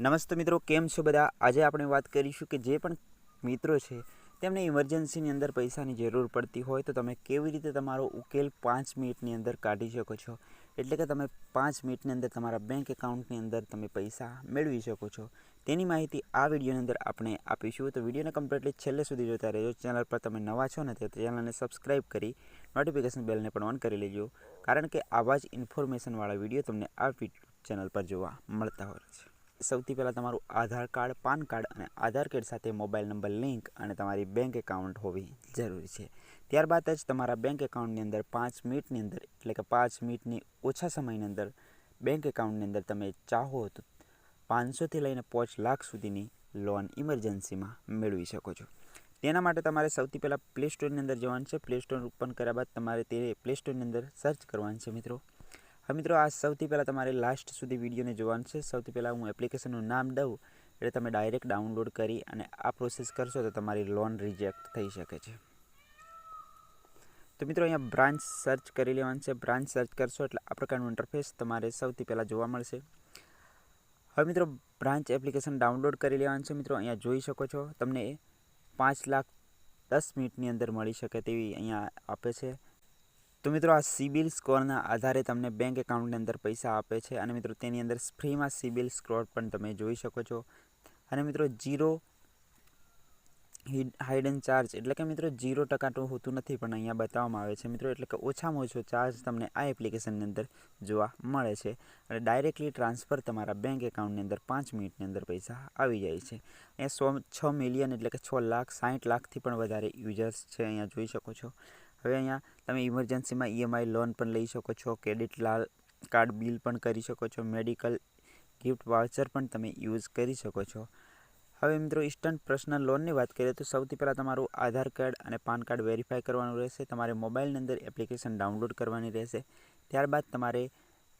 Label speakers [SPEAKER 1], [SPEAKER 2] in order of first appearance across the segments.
[SPEAKER 1] નમસ્તે મિત્રો, કેમ છો બધા? આજે આપણે વાત કરીશું કે જે પણ મિત્રો છે, તેમને ઇમરજન્સીની અંદર પૈસાની જરૂર પડતી હોય તો તમે કેવી રીતે તમારો ઉકેલ પાંચ મિનિટની અંદર કાઢી શકો છો? એટલે કે તમે પાંચ મિનિટની અંદર તમારા બેંક એકાઉન્ટની અંદર તમે પૈસા મેળવી શકો છો. તેની માહિતી આ વિડીયોની અંદર આપણે આપીશું. તો વિડીયોને કમ્પ્લીટલી છેલ્લે સુધી જોતા રહેજો. ચેનલ પર તમે નવા છો ને, તો ચેનલને સબસ્ક્રાઈબ કરી નોટિફિકેશન બેલને પણ ઓન કરી લેજો. કારણ કે આવા જ ઇન્ફોર્મેશનવાળા વીડિયો તમને આ ચેનલ પર જોવા મળતા હોય છે. સૌથી પહેલાં તમારું આધાર કાર્ડ, પાન કાર્ડ અને આધાર કાર્ડ સાથે મોબાઈલ નંબર લિંક અને તમારી બેંક એકાઉન્ટ હોવી જરૂરી છે. ત્યારબાદ જ તમારા બેંક એકાઉન્ટની અંદર પાંચ મિનિટની અંદર, એટલે કે પાંચ મિનિટની ઓછા સમયની અંદર બેંક એકાઉન્ટની અંદર તમે ચાહો તો પાંચસોથી લઈને પાંચ લાખ સુધીની લોન ઇમરજન્સીમાં મેળવી શકો છો. તેના માટે તમારે સૌથી પહેલાં પ્લે સ્ટોરની અંદર જવાનું છે. પ્લે સ્ટોર ઓપન કર્યા બાદ તમારે તે પ્લે સ્ટોરની અંદર સર્ચ કરવાનું છે મિત્રો. હવે મિત્રો, આ સૌથી પહેલાં તમારે લાસ્ટ સુધી વિડીયોને જોવાનું છે. સૌથી પહેલાં હું એપ્લિકેશનનું નામ દઉં, એટલે તમે ડાયરેક્ટ ડાઉનલોડ કરી અને આ પ્રોસેસ કરશો તો તમારી લોન રિજેક્ટ થઈ શકે છે. તો મિત્રો, અહીંયા બ્રાન્ચ સર્ચ કરી લેવાનું છે. બ્રાન્ચ સર્ચ કરશો એટલે આ પ્રકારનું ઇન્ટરફેસ તમારે સૌથી પહેલાં જોવા મળશે. હવે મિત્રો બ્રાન્ચ એપ્લિકેશન ડાઉનલોડ કરી લેવાનું છે. મિત્રો, અહીંયા જોઈ શકો છો. તમને પાંચ લાખ દસ મિનિટની અંદર મળી શકે તેવી અહીંયા આપે છે. તો મિત્રો આ સિબિલ સ્કોરના આધારે તમને બેંક એકાઉન્ટની અંદર પૈસા આપે છે અને મિત્રો તેની અંદર ફ્રીમાં સિબિલ સ્કોર પણ તમે જોઈ શકો છો. અને મિત્રો જીરો હાઇડન ચાર્જ એટલે કે મિત્રો જીરો ટકા તો હોતું નથી, પણ અહીંયા બતાવવામાં આવે છે મિત્રો એટલે કે ઓછામાં ઓછો ચાર્જ તમને આ એપ્લિકેશનની અંદર જોવા મળે છે. અને ડાયરેક્ટલી ટ્રાન્સફર તમારા બેંક એકાઉન્ટની અંદર પાંચ મિનિટની અંદર પૈસા આવી જાય છે. અહીંયા સો, છ મિલિયન એટલે કે છ લાખ સાઠ લાખથી પણ વધારે યુઝર્સ છે અહીંયા જોઈ શકો છો. હવે અહીંયા તમે ઇમરજન્સીમાં ઈએમઆઈ લોન પણ લઈ શકો છો ક્રેડિટ લાલ કાર્ડ બિલ પણ કરી શકો છો મેડિકલ ગિફ્ટ વાઉચર પણ તમે યુઝ કરી શકો છો. હવે મિત્રો ઇન્સ્ટન્ટ પર્સનલ લોનની વાત કરીએ તો સૌથી પહેલાં તમારું આધાર કાર્ડ અને પાન કાર્ડ વેરીફાઈ કરવાનું રહેશે. તમારે મોબાઈલની અંદર એપ્લિકેશન ડાઉનલોડ કરવાની રહેશે. ત્યારબાદ તમારે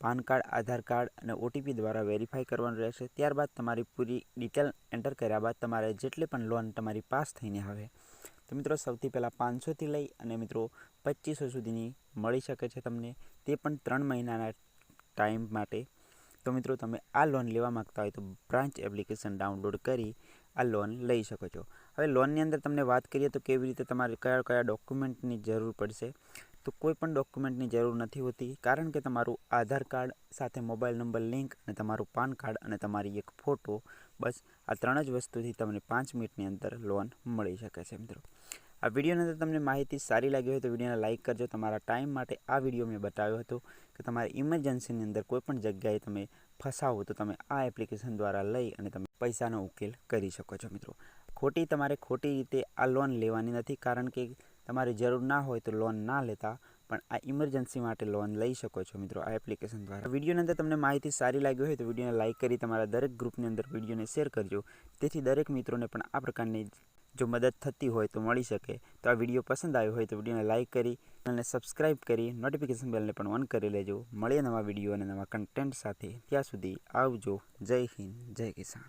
[SPEAKER 1] પાન કાર્ડ, આધાર કાર્ડ અને ઓટીપી દ્વારા વેરીફાઈ કરવાનું રહેશે. ત્યારબાદ તમારી પૂરી ડિટેલ એન્ટર કર્યા બાદ તમારે જેટલી પણ લોન તમારી પાસ થઈને આવે, તો મિત્રો સૌથી પહેલાં પાંચસોથી લઈ અને મિત્રો પચીસો સુધીની મળી શકે છે તમને. તે પણ ત્રણ મહિનાના ટાઈમ માટે તો મિત્રો તમે આ લોન લેવા માગતા હોય તો બ્રાન્ચ એપ્લિકેશન ડાઉનલોડ કરી આ લોન લઈ શકો છો. હવે લોનની અંદર તમને વાત કરીએ તો કેવી રીતે તમારે કયા કયા ડોક્યુમેન્ટની જરૂર પડશે? તો કોઈ પણ ડોક્યુમેન્ટની જરૂર નથી હોતી, કારણ કે તમારું આધાર કાર્ડ સાથે મોબાઈલ નંબર લિંક અને તમારું પાન કાર્ડ અને તમારી એક ફોટો બસ આ ત્રણ જ વસ્તુથી તમને પાંચ મિનિટની અંદર લોન મળી શકે છે મિત્રો. આ વિડીયોની અંદર તમને માહિતી સારી લાગી હોય તો વિડીયોને લાઇક કરજો. તમારા ટાઈમ માટે આ વીડિયો મેં બતાવ્યો હતો કે તમારે ઇમરજન્સીની અંદર કોઈ પણ જગ્યાએ તમે ફસાવો તો તમે આ એપ્લિકેશન દ્વારા લઈ અને તમે પૈસાનો ઉકેલ કરી શકો છો મિત્રો. ખોટી તમારે ખોટી રીતે આ લોન લેવાની નથી કારણ કે તમારે જરૂર ના હોય તો લોન ના લેતા પણ આ ઇમરજન્સી માટે લોન લઈ શકો છો મિત્રો આ એપ્લિકેશન દ્વારા. વિડીયોની અંદર તમને માહિતી સારી લાગી હોય તો વિડીયોને લાઇક કરી તમારા દરેક ગ્રુપની અંદર વિડીયોને શેર કરજો. તેથી દરેક મિત્રોને પણ આ પ્રકારની જો મદદ થતી હોય તો મળી શકે. તો આ વીડિયો પસંદ આવ્યો હોય તો વિડીયોને લાઇક કરી ચેનલને સબસ્ક્રાઇબ કરી નોટિફિકેશન બેલને પણ ઓન કરી લેજો. મળીએ નવા વીડિયો અને નવા કન્ટેન્ટ સાથે. ત્યાં સુધી આવજો. જય હિન્દ. જય કિસાન.